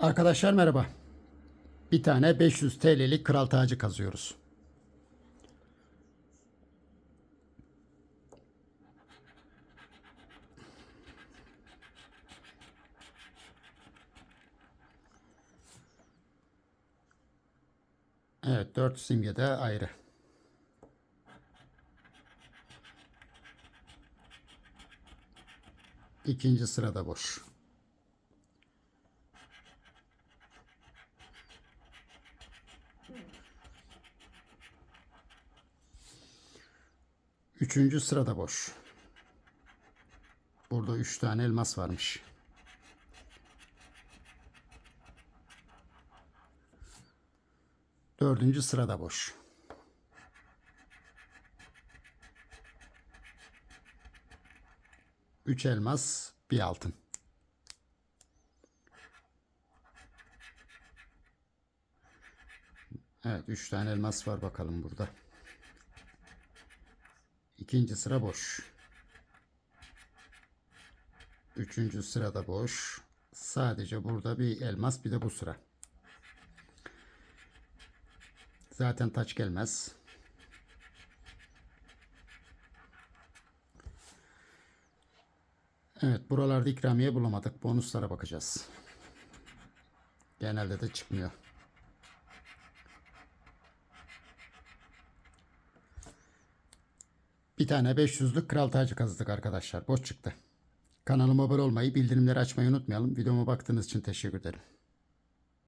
Arkadaşlar merhaba. Bir tane 500 TL'lik kral tacı kazıyoruz. Evet 4 simge de ayrı. İkinci sırada boş. Üçüncü sırada boş. Burada üç tane elmas varmış. Dördüncü sırada boş. Üç elmas, bir altın. Evet, üç tane elmas var bakalım burada. İkinci sıra boş. Üçüncü sırada boş. Sadece burada bir elmas bir de bu sıra. Zaten taç gelmez. Evet buralarda ikramiye bulamadık. Bonuslara bakacağız. Genelde de çıkmıyor. Bir tane 500'lük kral tacı kazıdık arkadaşlar. Boş çıktı. Kanalıma abone olmayı, bildirimleri açmayı unutmayalım. Videoma baktığınız için teşekkür ederim.